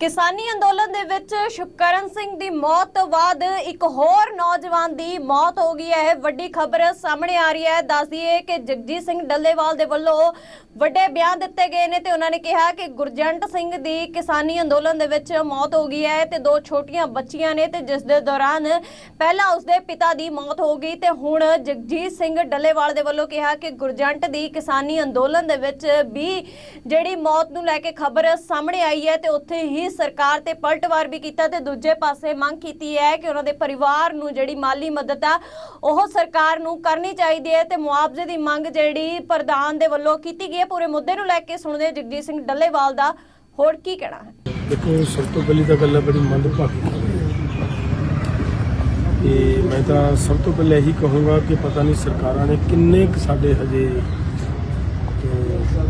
ਕਿਸਾਨੀ ਅੰਦੋਲਨ ਦੇ ਵਿੱਚ ਸ਼ੁਕਰਨ ਸਿੰਘ ਦੀ ਮੌਤ ਤੋਂ ਬਾਅਦ ਇੱਕ ਹੋਰ ਨੌਜਵਾਨ ਦੀ ਮੌਤ ਹੋ ਗਈ ਹੈ। ਵੱਡੀ ਖਬਰ ਸਾਹਮਣੇ ਆ ਰਹੀ ਹੈ। ਦੱਸਦੀਏ ਕਿ ਜਗਜੀਤ ਸਿੰਘ ਡੱਲੇਵਾਲ ਦੇ ਵੱਲੋਂ ਵੱਡੇ ਬਿਆਨ ਦਿੱਤੇ ਗਏ ਨੇ ਤੇ ਉਹਨਾਂ ਨੇ ਕਿਹਾ ਕਿ ਗੁਰਜੰਟ ਸਿੰਘ ਦੀ ਕਿਸਾਨੀ ਅੰਦੋਲਨ ਦੇ ਵਿੱਚ ਮੌਤ ਹੋ ਗਈ ਹੈ ਤੇ ਦੋ ਛੋਟੀਆਂ ਬੱਚੀਆਂ ਨੇ ਤੇ ਜਿਸ ਦੇ ਦੌਰਾਨ ਪਹਿਲਾਂ ਉਸਦੇ ਪਿਤਾ ਦੀ ਮੌਤ ਹੋ ਗਈ ਤੇ ਹੁਣ ਜਗਜੀਤ ਸਿੰਘ ਡੱਲੇਵਾਲ ਦੇ ਵੱਲੋਂ ਕਿਹਾ ਕਿ ਗੁਰਜੰਟ ਦੀ ਕਿਸਾਨੀ ਅੰਦੋਲਨ ਦੇ ਵਿੱਚ ਵੀ ਜਿਹੜੀ ਮੌਤ ਨੂੰ ਲੈ ਕੇ ਖਬਰ ਸਾਹਮਣੇ ਆਈ ਹੈ ਤੇ ਉੱਥੇ ਹੀ ਸਰਕਾਰ ਤੇ ਪਲਟਵਾਰ ਵੀ ਕੀਤਾ ਤੇ ਦੂਜੇ ਪਾਸੇ ਮੰਗ ਕੀਤੀ ਹੈ ਕਿ ਉਹਨਾਂ ਦੇ ਪਰਿਵਾਰ ਨੂੰ ਜਿਹੜੀ ਮਾਲੀ ਮਦਦ ਆ, ਉਹ ਸਰਕਾਰ ਨੂੰ ਕਰਨੀ ਚਾਹੀਦੀ ਹੈ ਤੇ ਮੁਆਵਜ਼ੇ ਦੀ ਮੰਗ ਜਿਹੜੀ ਪ੍ਰਧਾਨ ਦੇ ਵੱਲੋਂ ਕੀਤੀ ਗਈ ਹੈ। ਪੂਰੇ ਮੁੱਦੇ ਨੂੰ ਲੈ ਕੇ ਸੁਣਦੇ ਜਗਜੀਤ ਸਿੰਘ ਡੱਲੇਵਾਲ ਦਾ ਹੋਰ ਕੀ ਕਹਿਣਾ ਹੈ? ਦੇਖੋ, ਸਭ ਤੋਂ ਪਹਿਲੀ ਤਾਂ ਗੱਲ ਹੈ ਬੜੀ ਮੰਦਭਾਗੀ ਤੇ ਮੈਂ ਤਾਂ ਸਭ ਤੋਂ ਪਹਿਲੇ ਇਹੀ ਕਹੂੰਗਾ ਕਿ ਪਤਾ ਨਹੀਂ ਸਰਕਾਰਾਂ ਨੇ ਕਿੰਨੇ ਕੁ ਸਾਡੇ ਹਜੇ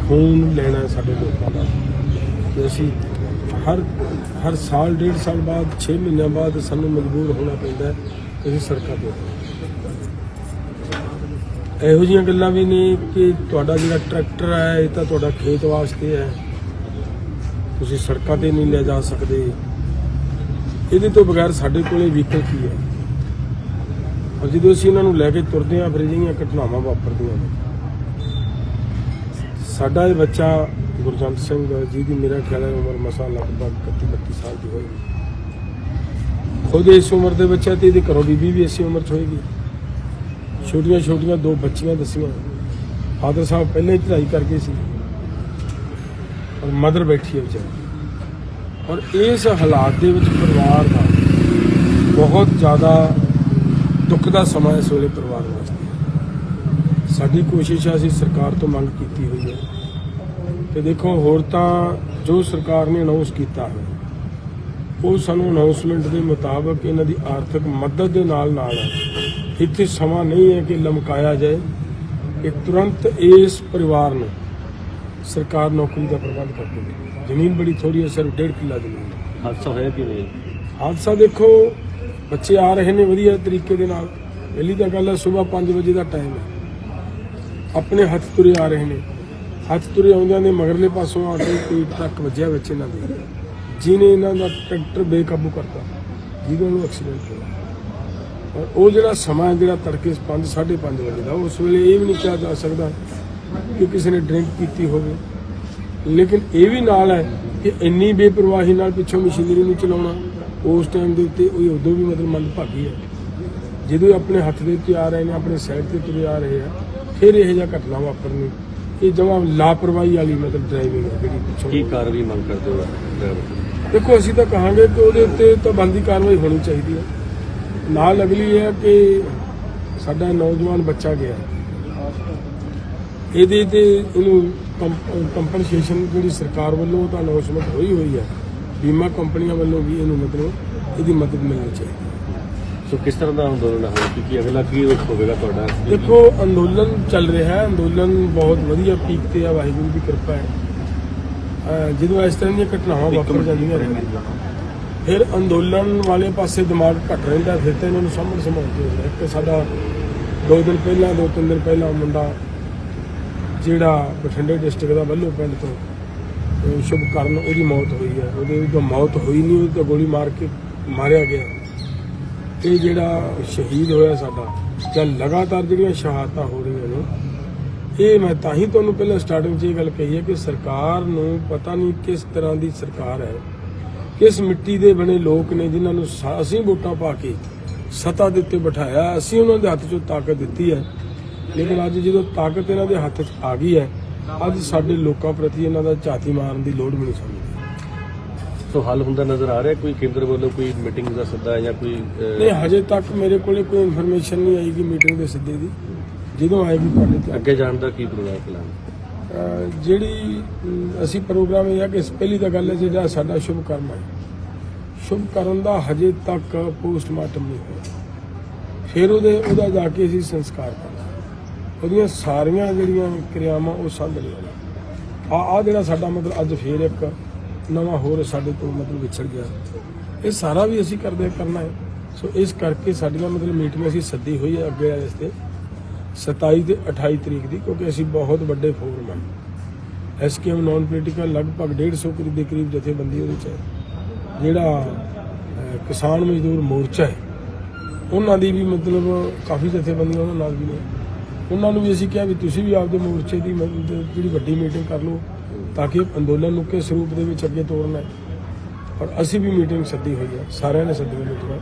ਖੂਨ ਲੈਣਾ ਸਾਡੇ ਲੋਕਾਂ ਦਾ। ਕਿ ਅਸੀਂ ਹਰ ਹਰ ਸਾਲ, ਡੇਢ ਸਾਲ ਬਾਅਦ 6 ਮਹੀਨਿਆਂ ਬਾਅਦ ਸਾਨੂੰ ਮਜਬੂਰ ਹੋਣਾ ਪੈਂਦਾ ਹੈ ਅਸੀਂ ਸੜਕਾਂ ਤੇ ਇਹੋ ਜਿਹੀਆਂ ਗੱਲਾਂ ਵੀ ਨੇ ਕਿ ਤੁਹਾਡਾ ਜਿਹੜਾ ਟਰੈਕਟਰ ਹੈ, ਇਹ ਤਾਂ ਤੁਹਾਡਾ ਖੇਤ ਵਾਸਤੇ ਹੈ। ਤੁਸੀਂ ਸੜਕਾਂ ਤੇ ਨਹੀਂ ਲੈ ਜਾ ਸਕਦੇ। ਇਹਦੇ ਤੋਂ ਬਗੈਰ ਸਾਡੇ ਕੋਲੇ ਵਹੀਕਲ ਕੀ ਹੈ? ਔਰ ਜਦੋਂ ਅਸੀਂ ਇਹਨਾਂ ਨੂੰ ਲੈ ਕੇ ਤੁਰਦੇ ਹਾਂ, ਫਿਰ ਅਜਿਹੀਆਂ ਘਟਨਾਵਾਂ ਵਾਪਰਦੀਆਂ ਨੇ। ਸਾਡਾ ਇਹ ਬੱਚਾ ਗੁਰਜੰਟ ਸਿੰਘ ਜੀ ਦੀ ਮੇਰਾ ਖਿਆਲ ਹੈ ਉਮਰ ਮਸਾ ਲਗਭਗ 31 32 ਸਾਲ ਦੀ ਹੋਏਗੀ। ਖੁਦ ਇਸ ਉਮਰ ਦੇ ਬੱਚਾ ਤੇ ਇਹਦੇ ਘਰੋਂ ਬੀਬੀ ਵੀ ਇਸੇ ਉਮਰ ਚ ਹੋਏਗੀ। ਛੋਟੀਆਂ ਛੋਟੀਆਂ ਦੋ ਬੱਚੀਆਂ ਦੱਸੀਆਂ। ਫਾਦਰ ਸਾਹਿਬ ਪਹਿਲਾਂ ਹੀ ਚੜਾਈ ਕਰਕੇ ਸੀ। ਔਰ ਮਦਰ ਬੈਠੀ ਹੈ ਵਿਚਾਰੀ। ਔਰ ਇਸ ਹਾਲਾਤ ਦੇ ਵਿੱਚ ਪਰਿਵਾਰ ਦਾ ਬਹੁਤ ਜ਼ਿਆਦਾ ਦੁੱਖ ਦਾ ਸਮਾਂ ਇਸ ਵੇਲੇ ਪਰਿਵਾਰ ਵਾਸਤੇ ਸਾਡੀ ਕੋਸ਼ਿਸ਼ ਹੈ, ਅਸੀਂ ਸਰਕਾਰ ਤੋਂ ਮੰਗ ਕੀਤੀ ਹੋਈ ਹੈ ਤੇ ਦੇਖੋ ਹੋਰ ਤਾਂ ਜੋ ਸਰਕਾਰ ਨੇ ਅਨਾਉਂਸ ਕੀਤਾ ਹੈ ਉਹ ਸਾਨੂੰ ਅਨਾਉਂਸਮੈਂਟ ਦੇ ਮੁਤਾਬਕ ਇਹਨਾਂ ਦੀ ਆਰਥਿਕ ਮਦਦ ਦੇ ਨਾਲ ਨਾਲ ਇੱਥੇ ਸਮਾਂ ਨਹੀਂ ਹੈ ਕਿ ਲਮਕਾਇਆ ਜਾਏ। ਕਿ ਤੁਰੰਤ ਇਸ ਪਰਿਵਾਰ ਨੂੰ ਸਰਕਾਰ ਨੌਕਰੀ ਦਾ ਪ੍ਰਬੰਧ ਕਰ ਦੇਵੇ। ਜ਼ਮੀਨ ਬੜੀ ਥੋੜੀ ਹੈ ਸਿਰਫ 1.5 ਕਿੱਲਾ ਜ਼ਮੀਨ ਹਾਦਸਾ ਹੋਇਆ ਕਿਵੇਂ? ਹਾਦਸਾ ਦੇਖੋ ਬੱਚੇ ਆ ਰਹੇ ਨੇ ਵਧੀਆ ਤਰੀਕੇ ਦੇ ਨਾਲ। ਪਹਿਲੀ ਤਾਂ ਗੱਲ ਹੈ ਸਵੇਰ 5 ਵਜੇ ਦਾ ਟਾਈਮ ਹੈ। ਆਪਣੇ ਹੱਥ ਤੁਰੇ ਆ ਰਹੇ ਨੇ। ਹੱਥ ਤੁਰੇ ਆਉਂਦਿਆਂ ਨੇ ਮਗਰਲੇ ਪਾਸੋਂ ਆ ਕੇ ਕੋਈ ਟਰੱਕ ਵੱਜਿਆ ਵਿੱਚ ਇਹਨਾਂ ਦੇ। ਜਿਹਨੇ ਇਹਨਾਂ ਦਾ ਟਰੈਕਟਰ ਬੇਕਾਬੂ ਕਰਤਾ, ਜਿਹਦੇ ਨੂੰ ਐਕਸੀਡੈਂਟ ਹੋਇਆ। ਔਰ ਉਹ ਜਿਹੜਾ ਸਮਾਂ ਹੈ, ਜਿਹੜਾ ਤੜਕੇ 5 5:30 ਵਜੇ ਦਾ, ਉਸ ਵੇਲੇ ਇਹ ਵੀ ਨਹੀਂ ਕਿਹਾ ਜਾ ਸਕਦਾ ਕਿ ਕਿਸੇ ਨੇ ਡਰਿੰਕ ਕੀਤੀ ਹੋਵੇ। ਲੇਕਿਨ ਇਹ ਵੀ ਨਾਲ ਹੈ ਕਿ ਇੰਨੀ ਬੇਪਰਵਾਹੀ ਨਾਲ ਪਿੱਛੋਂ ਮਸ਼ੀਨਰੀ ਨੂੰ ਚਲਾਉਣਾ, ਉਸ ਟਾਈਮ ਦੇ ਉੱਤੇ ਉਹ ਉਦੋਂ ਵੀ ਮਤਲਬ ਮੰਦਭਾਗੀ ਹੈ। ਜਦੋਂ ਆਪਣੇ ਹੱਥ ਦੇ ਉੱਤੇ ਆ ਰਹੇ ਨੇ, ਆਪਣੇ ਸਾਈਡ ਤੇ ਤੁਰੇ ਆ ਰਹੇ ਆ, ਫਿਰ ਇਹ ਜਿਹਾ ਘਟਨਾ ਵਾਪਰਨੀ ਇਹ ਜਮਾ ਲਾਪਰਵਾਹੀ ਵਾਲੀ ਮਤਲਬ ਡਰਾਈਵਿੰਗ ਹੈ ਜਿਹੜੀ ਪਿੱਛੋਂ ਕੀ ਕਾਰਵਾਈ ਮੰਗ ਕਰਦੇ ਹੋ ਡਰਾਈਵਰ ਦੇਖੋ ਅਸੀਂ ਤਾਂ ਕਹਾਂਗੇ ਕਿ ਉਹਦੇ ਉੱਤੇ ਤਾਂ ਬੰਦੀ ਕਾਰਵਾਈ ਹੋਣੀ ਚਾਹੀਦੀ ਹੈ। ਨਾਲ ਅਗਲੀ ਇਹ ਹੈ ਕਿ ਸਾਡਾ ਨੌਜਵਾਨ ਬੱਚਾ ਗਿਆ ਇਹਦੇ ਤੇ ਇਹਨੂੰ ਕੰਪਨਸੇਸ਼ਨ ਜਿਹੜੀ ਸਰਕਾਰ ਵੱਲੋਂ ਤਾਂ ਅਨਾਉਂਸਮੈਂਟ ਹੋਈ ਹੋਈ ਹੈ। ਬੀਮਾ ਕੰਪਨੀਆਂ ਵੱਲੋਂ ਵੀ ਇਹਨੂੰ ਮਤਲਬ ਇਹਦੀ ਮਦਦ ਮਿਲਣੀ ਚਾਹੀਦੀ ਹੈ। ਸੋ ਕਿਸ ਤਰ੍ਹਾਂ ਦਾ ਅੰਦੋਲਨ ਹੈ ਕਿਉਂਕਿ ਅਗਲਾ ਕੀ ਹੋਵੇਗਾ ਤੁਹਾਡਾ? ਦੇਖੋ ਅੰਦੋਲਨ ਚੱਲ ਰਿਹਾ ਹੈ। ਅੰਦੋਲਨ ਬਹੁਤ ਵਧੀਆ ਪੀਕ ਤੇ ਆ। ਵਾਹਿਗੁਰੂ ਦੀ ਕਿਰਪਾ ਹੈ। ਜਦੋਂ ਇਸ ਤਰ੍ਹਾਂ ਦੀਆਂ ਘਟਨਾਵਾਂ ਵਾਪਰ ਜਾਂਦੀਆਂ ਨੇ ਫਿਰ ਅੰਦੋਲਨ ਵਾਲੇ ਪਾਸੇ ਦਿਮਾਗ ਘਟ ਰਹਿੰਦਾ ਫਿਰ ਤਾਂ ਇਹਨਾਂ ਨੂੰ ਸਾਹਮਣੇ ਸਮਾਉਂਦੇ ਹੁੰਦਾ ਇੱਕ ਸਾਡਾ ਦੋ ਦਿਨ ਪਹਿਲਾਂ ਦੋ ਤਿੰਨ ਦਿਨ ਪਹਿਲਾਂ ਮੁੰਡਾ ਜਿਹੜਾ ਬਠਿੰਡੇ ਡਿਸਟ੍ਰਿਕਟ ਦਾ ਵੱਲੋਂ ਪਿੰਡ ਤੋਂ ਅਹ ਸ਼ੁਭਕਰਨ ਉਹਦੀ ਮੌਤ ਹੋਈ ਹੈ। ਉਹਦੇ ਜਦੋਂ ਮੌਤ ਹੋਈ ਨਹੀਂ ਉਹਦੀ ਤਾਂ ਗੋਲੀ ਮਾਰ ਕੇ ਮਾਰਿਆ ਗਿਆ। ਇਹ ਜਿਹੜਾ ਸ਼ਹੀਦ ਹੋਇਆ ਸਾਡਾ, ਜਾਂ ਲਗਾਤਾਰ ਜਿਹੜੀਆਂ ਸ਼ਹਾਦਤਾਂ ਹੋ ਰਹੀਆਂ ਨੇ, ਇਹ ਮੈਂ ਤਾਂ ਹੀ ਤੁਹਾਨੂੰ ਪਹਿਲਾਂ ਸਟਾਰਟਿੰਗ 'ਚ ਇਹ ਗੱਲ ਕਹੀ ਹੈ ਕਿ ਸਰਕਾਰ ਨੂੰ ਪਤਾ ਨਹੀਂ ਕਿਸ ਤਰ੍ਹਾਂ ਦੀ ਸਰਕਾਰ ਹੈ, ਕਿਸ ਮਿੱਟੀ ਦੇ ਬਣੇ ਲੋਕ ਨੇ ਜਿਨ੍ਹਾਂ ਨੂੰ ਅਸੀਂ ਵੋਟਾਂ ਪਾ ਕੇ ਸੱਤਾ ਦੇ ਉੱਤੇ ਬਿਠਾਇਆ, ਅਸੀਂ ਉਹਨਾਂ ਦੇ ਹੱਥ 'ਚੋਂ ਤਾਕਤ ਦਿੱਤੀ ਹੈ। ਲੇਕਿਨ ਅੱਜ ਜਦੋਂ ਤਾਕਤ ਇਹਨਾਂ ਦੇ ਹੱਥ 'ਚ ਆ ਗਈ ਹੈ, ਅੱਜ ਸਾਡੇ ਲੋਕਾਂ ਪ੍ਰਤੀ ਇਹਨਾਂ ਦਾ ਝਾਤੀ ਮਾਰਨ ਦੀ ਲੋੜ ਵੀ ਨਹੀਂ ਸਮਝਦੇ ਸੋ ਹੱਲ ਹੁੰਦਾ ਨਜ਼ਰ ਆ ਰਿਹਾ? ਕੋਈ ਕੇਂਦਰ ਵੱਲੋਂ ਕੋਈ ਮੀਟਿੰਗ ਦਾ ਸੱਦਾ ਜਾਂ ਕੋਈ ਨਹੀਂ ਹਜੇ ਤੱਕ ਮੇਰੇ ਕੋਲੇ ਕੋਈ ਇਨਫੋਰਮੇਸ਼ਨ ਨਹੀਂ ਆਈ ਕਿ ਮੀਟਿੰਗ ਦੇ ਸਿੱਧੇ ਦੀ। ਜਦੋਂ ਆਏਗੀ ਤੁਹਾਡੇ ਤੇ। ਅੱਗੇ ਜਾਣ ਦਾ ਕੀ ਪ੍ਰੋਗਰਾਮ ਪਲਾਨ ਜਿਹੜੀ ਅਸੀਂ ਪ੍ਰੋਗਰਾਮ ਇਹ ਹੈ ਕਿ ਪਹਿਲੀ ਤਾਂ ਗੱਲ ਹੈ ਜਿਹੜਾ ਸਾਡਾ ਸ਼ੁਭ ਕਰਮ ਹੈ। ਸ਼ੁਭ ਕਰਨ ਦਾ ਹਜੇ ਤੱਕ ਪੋਸਟਮਾਰਟਮ ਨਹੀਂ ਹੋਇਆ। ਫਿਰ ਉਹਦੇ ਉਹਦਾ ਜਾ ਕੇ ਅਸੀਂ ਸੰਸਕਾਰ ਕਰਨਾ ਉਹਦੀਆਂ ਸਾਰੀਆਂ ਜਿਹੜੀਆਂ ਕਿਰਿਆਵਾਂ ਉਹ ਸਾਂਭਣੀਆਂ ਨੇ। ਆ ਆ ਜਿਹੜਾ ਸਾਡਾ ਮਤਲਬ ਅੱਜ ਫੇਰ ਇੱਕ ਨਵਾਂ ਹੋਰ ਸਾਡੇ ਤੋਂ ਮਤਲਬ ਵਿਛੜ ਗਿਆ। ਇਹ ਸਾਰਾ ਵੀ ਅਸੀਂ ਕਰਦੇ ਕਰਨਾ ਹੈ। ਸੋ ਇਸ ਕਰਕੇ ਸਾਡੀਆਂ ਮਤਲਬ ਮੀਟਿੰਗ ਅਸੀਂ ਸੱਦੀ ਹੋਈ ਹੈ ਅੱਗੇ ਇਸ ਤੇ 27 ਤੇ 28 ਤਰੀਕ ਦੀ, ਕਿਉਂਕਿ ਅਸੀਂ ਬਹੁਤ ਵੱਡੇ ਫੋਰਮ ਹਾਂ ਐਸਕੇਐਮ ਨਾਨ ਪੋਲੀਟੀਕਲ ਲਗਭਗ 150 ਦੇ ਕਰੀਬ ਜਥੇਬੰਦੀ ਉਹਦੇ ਚ ਹੈ। ਜਿਹੜਾ ਕਿਸਾਨ ਮਜ਼ਦੂਰ ਮੋਰਚਾ ਹੈ, ਉਹਨਾਂ ਦੀ ਵੀ ਮਤਲਬ ਕਾਫੀ ਜਥੇਬੰਦੀਆਂ ਉਹਨਾਂ ਨਾਲ ਵੀ ਨੇ। ਉਹਨਾਂ ਨੂੰ ਵੀ ਅਸੀਂ ਕਿਹਾ ਵੀ ਤੁਸੀਂ ਵੀ ਆਪਦੇ ਮੋਰਚੇ ਦੀ ਮਤਲਬ ਜਿਹੜੀ ਵੱਡੀ ਮੀਟਿੰਗ ਕਰ ਲਓ। ਤਾਂ ਕਿ ਅੰਦੋਲਨ ਨੂੰ ਕਿਸ ਰੂਪ ਦੇ ਵਿੱਚ ਅੱਗੇ ਤੋਰਨਾ ਹੈ। ਪਰ ਅਸੀਂ ਵੀ ਮੀਟਿੰਗ ਸੱਦੀ ਹੋਈ ਹੈ, ਸਾਰਿਆਂ ਨੇ ਸੱਦੀਆਂ ਮੀਟਿੰਗਾਂ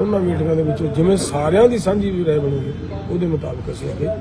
ਉਹਨਾਂ ਮੀਟਿੰਗਾਂ ਦੇ ਵਿੱਚੋਂ ਜਿਵੇਂ ਸਾਰਿਆਂ ਦੀ ਸਾਂਝੀ ਵੀ ਰਾਏ ਬਣੂਗੀ, ਉਹਦੇ ਮੁਤਾਬਕ ਅਸੀਂ ਅੱਗੇ